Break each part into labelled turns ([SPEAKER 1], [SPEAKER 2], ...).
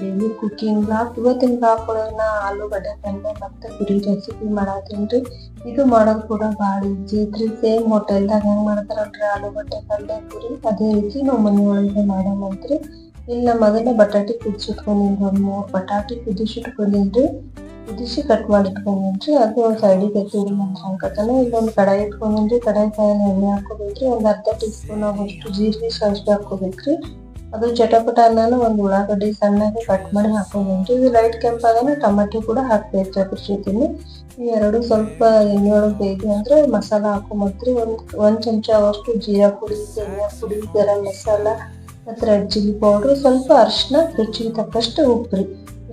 [SPEAKER 1] Daily cooking blog ಇವತ್ತಿನ blog ಒಳಗ ಆಲೂಗಡ್ಡೆ ಪಲ್ಯ ಮತ್ತೆ ಪುರಿ ರೆಸಿಪಿ ರೀ. ಇದು ಮಾಡೋದು ಕೂಡ ಭಾಳ ಈಜಿ ಐತ್ರಿ. ಸೇಮ್ ಹೋಟೆಲ್ದಾಗ ಹೆಂಗ್ ಮಾಡ್ತಾರಲ್ರಿ ಆಲೂಗಡ್ಡೆ ಪಲ್ಯ ಪುರಿ ಅದೇ ರೀತಿ ನಾವು ಒಳಗೆ ಮಾಡೋಣಂತ್ರಿ ಇಲ್ಲ ಮೊದಲ ಬಟಾಟಿ ಕುದಿಸಿಟ್ಕೊಂಡಿನ್ರಿ ಒಂದ್ ಮೂರ್ ಬಟಾಟಿ ಕುದಿಸಿಟ್ಕೊಂಡಿನ್ರಿ ಕುದಿಸಿ ಕಟ್ ಮಾಡಿ ಇಟ್ಕೊಂಡಿನ್ರಿ ಅದು ಒಂದು ಸೈಡಿಗೆ ಎತ್ತಿ ಅಂತ ಅನ್ಕತಾನೆ ಇಲ್ಲೊಂದ್ ಕಡಾಯಿ ಇಟ್ಕೊಂಡಿನ್ರಿ ಕಡಾಯಿ ಕಾಯಿನ ಎಣ್ಣೆ ಹಾಕೋಬೇಕ್ರಿ. ಒಂದ್ ಅರ್ಧ ಟೀ ಸ್ಪೂನ್ ಆಗೋಷ್ಟು ಜೀರಿಗೆ ಸಾಸಿವೆ ಹಾಕೋಬೇಕ್ರಿ. ಅದು ಚಟಪಟ ಅನ್ನಾನ ಒಂದು ಉಳ್ಳಾಗಡ್ಡಿ ಸಣ್ಣಗೆ ಕಟ್ ಮಾಡಿ ಹಾಕೊಂಡ್ರಿ ಇದು ಲೈಟ್ ಕೆಂಪಾಗನ ಟೊಮೆಟೊ ಕೂಡ ಹಾಕ್ಬೇಕು. ಅದ್ರ ಜೊತೆನೆ ಈ ಎರಡು ಸ್ವಲ್ಪ ಎಣ್ಣೆ ಒಳಗೆ ಅಂದರೆ ಮಸಾಲ ಹಾಕೊಂಬತ್ರಿ ಒಂದು ಒಂದು ಚಮಚ ಅವಷ್ಟು ಜೀರಾ ಪುಡಿ, ಧನಿಯಾ ಪುಡಿ, ಗರಂ ಮಸಾಲ, ಮತ್ತೆ ರೆಡ್ ಚಿಲ್ಲಿ ಪೌಡ್ರ್ ಸ್ವಲ್ಪ ಅರಿಶಿನ ರುಚಿಗೆ ತಕ್ಕಷ್ಟು ಉಪ್ಪು ರೀ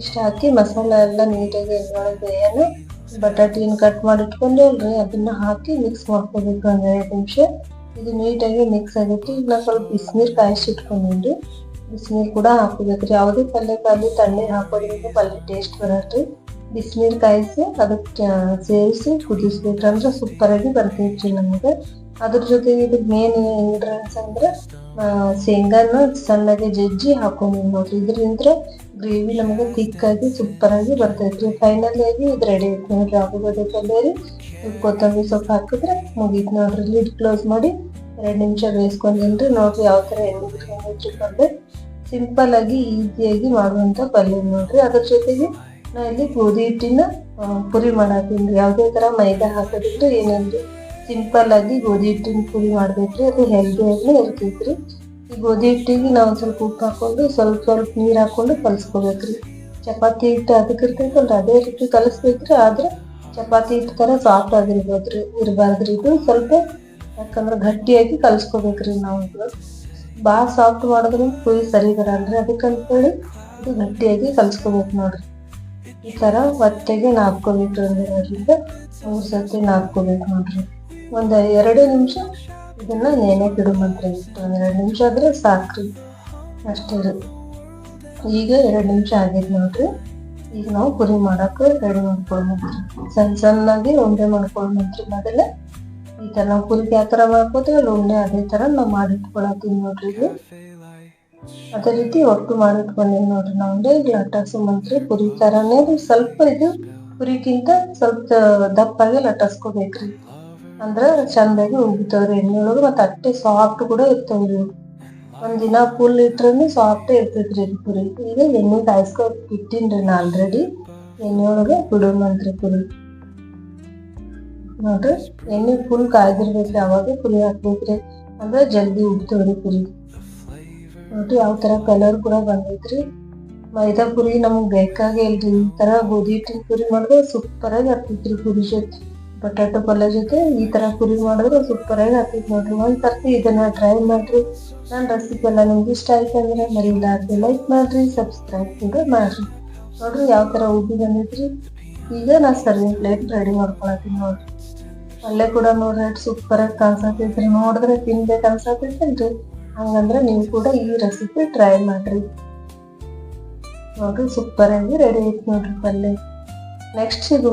[SPEAKER 1] ಇಷ್ಟ ಹಾಕಿ ಮಸಾಲ ಎಲ್ಲ ನೀಟಾಗಿ ಎಣ್ಣೆ ಒಳಗೆ ಬೇಯನ ಬಟಾಟಿನ ಕಟ್ ಮಾಡಿ ಅದನ್ನು ಅದನ್ನ ಹಾಕಿ ಮಿಕ್ಸ್ ಮಾಡ್ಕೋಬೇಕು ಒಂದು ಎರಡು ನಿಮಿಷ. ಇದು ನೀಟಾಗಿ ಮಿಕ್ಸ್ ಆಗುತ್ತೆ. ಈಗ ನಾವು ಸ್ವಲ್ಪ ಬಿಸಿನೀರು ಕಾಯಿಸಿ ಬಿಸಿನೀರು ಕೂಡ ಹಾಕೋಬೇಕ್ರಿ ಯಾವುದೇ ಪಲ್ಯಕ್ಕಾಗಲಿ ತಣ್ಣೀರು ಹಾಕೋದ್ರಿಂದ ಪಲ್ಯ ಟೇಸ್ಟ್ ಬರತ್ತೆ. ಬಿಸಿನೀರು ಕಾಯಿಸಿ ಅದಕ್ಕೆ ಸೇರಿಸಿ ಕುದಿಸ್ಬೇಕು. ಅಂದ್ರೆ ಸೂಪರ್ ಆಗಿ ಬರ್ತೈತ್ರಿ ನಮಗೆ. ಅದ್ರ ಜೊತೆಗೆ ಇದು ಮೇನ್ ಇಂಗ್ರೀಡಿಯೆಂಟ್ಸ್ ಅಂದ್ರೆ ಶೇಂಗಾನ ಸಣ್ಣಗೆ ಜಜ್ಜಿ ನೋಡ್ರಿ ಇದರಿಂದ ಗ್ರೇವಿ ನಮಗೆ ತಿಕ್ಕಾಗಿ ಸೂಪರ್ ಆಗಿ ಬರ್ತೈತ್ರಿ ಫೈನಲ್ ಆಗಿ ಇದು ರೆಡಿ ಐತಿ ನೋಡ್ರಿ ಆಲೂಗಡ್ಡೆ ಪಲ್ಯ ರೀ. ಕೊತ್ತಂಬರಿ ಸೊಪ್ಪು ಹಾಕಿದ್ರೆ ಮುಗೀತು. ನೋಡ್ರಿ ಲಿಡ್ ಕ್ಲೋಸ್ ಮಾಡಿ ಎರಡು ನಿಮಿಷ ಬೇಯಿಸ್ಕೊಂಡಿನ್ರಿ ನೋಡ್ರಿ ಯಾವ ಥರ ಎಣ್ಣೆ ಬಿರಿಯಾನಿ ಸಿಂಪಲ್ ಆಗಿ ಈಸಿಯಾಗಿ ಮಾಡುವಂಥ ಪಲ್ಯ ನೋಡ್ರಿ. ಅದ್ರ ಜೊತೆಗೆ ನಾ ಇಲ್ಲಿ ಗೋಧಿ ಹಿಟ್ಟಿನ ಪುರಿ ಮಾಡತ್ತೀನಿ ಯಾವುದೇ ಥರ ಮೈದಾ ಹಾಕೋದಿದ್ರೆ ಏನಂದ್ರೆ ಸಿಂಪಲ್ ಆಗಿ ಗೋಧಿ ಹಿಟ್ಟಿನ ಪುರಿ ಮಾಡ್ಬೇಕ್ರಿ. ಅದು ಹೆಲ್ದಿ ಆಗಿ ಇರ್ತೈತ್ರಿ ಈ ಗೋಧಿ ಹಿಟ್ಟಿಗೆ ನಾವು ಸ್ವಲ್ಪ ಉಪ್ಪು ಹಾಕೊಂಡು ಸ್ವಲ್ಪ ಸ್ವಲ್ಪ ನೀರು ಹಾಕೊಂಡು ಕಲ್ಸ್ಕೊಬೇಕ್ರಿ. ಚಪಾತಿ ಹಿಟ್ಟು ಅದಕ್ಕೆ ಇರ್ತೈತಲ್ರಿ ಅದೇ ರೀತಿ ಕಲಿಸ್ಬೇಕ್ರಿ. ಆದ್ರೆ ಚಪಾತಿ ಹಿಟ್ಟು ತರ ಸಾಫ್ಟ್ ಆಗಿರ್ಬೋದ್ರಿ ಇರಬಾರ್ದ್ರಿ. ಇದು ಸ್ವಲ್ಪ ಯಾಕಂದ್ರೆ ಗಟ್ಟಿಯಾಗಿ ಕಲಿಸ್ಕೋಬೇಕ್ರಿ ನಾವು ಭಾಳ ಸಾಫ್ಟ್ ಮಾಡಿದ್ರೆ ಕುಯಿ ಸರಿ ಬರಲ್ರಿ. ಅದಕ್ಕಂತೇಳಿ ಇದು ಗಟ್ಟಿಯಾಗಿ ಕಲಿಸ್ಕೋಬೇಕು ನೋಡ್ರಿ. ಈ ತರ ಒತ್ತೆಗೆ ನಾದ್ಕೋಬೇಕು ಅದರಿಂದ ಮೂರು ಸರ್ತಿ ಸತಿ ನಾದ್ಕೋಬೇಕು ನೋಡ್ರಿ. ಒಂದ್ ಎರಡು ನಿಮಿಷ ಇದನ್ನ ನೆನೆ ಇಡುಮಂತ್ರಿ ಇಟ್ಟು ಒಂದ್ ಎರಡು ನಿಮಿಷ ಆದ್ರೆ ಸಾಕ್ರಿ. ಅಷ್ಟೇ ರೀ. ಈಗ ಎರಡು ನಿಮಿಷ ಆಗಿದೆ ನೋಡ್ರಿ. ಈಗ ನಾವು ಪುರಿ ಮಾಡಕ್ ರೆಡಿ ಮಾಡ್ಕೊಳ್ಬೇಕು. ಸಣ್ಣ ಸಣ್ಣಾಗಿ ಉಂಡೆ ಮಾಡ್ಕೊಳ್ಬೇಕ್ರಿ ಮೊದಲ. ಈ ತರ ನಾವು ಪುರಿ ಯಾವ ತರ ಅಲ್ಲಿ ಉಂಡೆ ಅದೇ ತರ ನಾವು ಮಾಡಿಟ್ಕೊಳತ್ತೀವಿ ನೋಡ್ರಿ ಇದು ಅದೇ ರೀತಿ ಒಟ್ಟು ಮಾಡಿಟ್ಕೊಂಡೀವಿ ನೋಡ್ರಿ ನಾವು. ಉಂಡೆ ಈಗ ಮಂತ್ರಿ ಪುರಿ ಥರನೇ ಸ್ವಲ್ಪ ಇದು ಪುರಿಗಿಂತ ಸ್ವಲ್ಪ ದಪ್ಪಾಗಿ ಲಟ್ಟಾಸ್ಕೋಬೇಕ್ರಿ. ಅಂದ್ರೆ ಚಂದಾಗಿ ಉಗಿತಾವ್ರಿ ಎಣ್ಣೆ ಒಳಗೆ ಮತ್ತೆ ಅಟ್ಟೆ ಸಾಫ್ಟ್ ಕೂಡ ಇರ್ತಾವ್ರಿ. ಒಂದ್ ದಿನ ಫುಲ್ ಇಟ್ರೂ ಸಾಫ್ಟ್ ಇರ್ತೈತ್ರಿ ಪುರಿ. ಈಗ ಎಣ್ಣೆ ಕಾಯಿಸ್ಕೊ ಇಟ್ಟಿನ್ರಿ ನಾ ಆಲ್ರೆಡಿ ಎಣ್ಣೆ ಒಳಗ ಬಿಡೋಣಂತ್ರಿ ಪುರಿ. ನೋಡ್ರಿ, ಎಣ್ಣೆ ಫುಲ್ ಕಾಯ್ದಿರ್ಬೇಕ್ರಿ ಅವಾಗ ಪುರಿ ಹಾಕ್ಬೇಕ್ರಿ. ಅಂದ್ರೆ ಜಲ್ದಿ ಉಬ್ತವ್ರಿ ಪುರಿ. ನೋಡ್ರಿ, ಯಾವ ತರ ಕಲರ್ ಕೂಡ ಬಂದೈತ್ರಿ. ಮೈದಾ ಪುರಿ ನಮ್ಗೆ ಬೇಕಾಗೇ ಇಲ್ರಿ. ಈ ತರ ಗೋಧಿ ಹಿಟ್ಟಿನ ಪುರಿ ಮಾಡಿದ್ರೆ ಸೂಪರ್ ಆಗಿ ಆಗ್ತೈತ್ರಿ ಪುರಿ ಜೊತೆ. ಬಟಾಟೊ ಪಲ್ಯ ಜೊತೆ ಈ ಥರ ಪುರಿ ಮಾಡಿದ್ರೆ ಆಗಿ ಆಗ್ತೈತಿ ನೋಡ್ರಿ. ಒಂದ್ ಸರ್ತಿ ಇದನ್ನು ಟ್ರೈ ಮಾಡಿರಿ. ನನ್ನ ರೆಸಿಪಿ ಎಲ್ಲ ನಿಮ್ಗೆ ಇಷ್ಟ ಆಯ್ತು ಅಂದ್ರೆ ಮರಿಲಾರ್ದೆ ಲೈಕ್ ಮಾಡಿರಿ ಸಬ್ಸ್ಕ್ರೈಬ್ ಕೂಡ ಮಾಡಿರಿ. ನೋಡ್ರಿ ಯಾವ ಥರ ಉಬ್ಬಿ ಬಂದೈತ್ರಿ. ಈಗ ನಾ ಸರ್ವಿಂಗ್ ಪ್ಲೇಟ್ ರೆಡಿ ಮಾಡ್ಕೊಳತ್ತೀನಿ ನೋಡಿರಿ. ಅಲ್ಲೇ ಕೂಡ ನೋಡ್ರಿ ಸೂಪರ್ ಆಗಿ ಕಾಣಿಸತೈತ್ರಿ ನೋಡಿದ್ರೆ ತಿನ್ಬೇಕು ಅನ್ಸತೈತಲ್ರಿ ಹಂಗಂದ್ರೆ ನೀವು ಕೂಡ ಈ ರೆಸಿಪಿ ಟ್ರೈ ಮಾಡ್ರಿ. ನೋಡ್ರಿ ಸೂಪರ್ ಆಗಿ ರೆಡಿ ಐತಿ ನೋಡ್ರಿ ಪಲ್ಯ. ನೆಕ್ಸ್ಟ್ ಇದು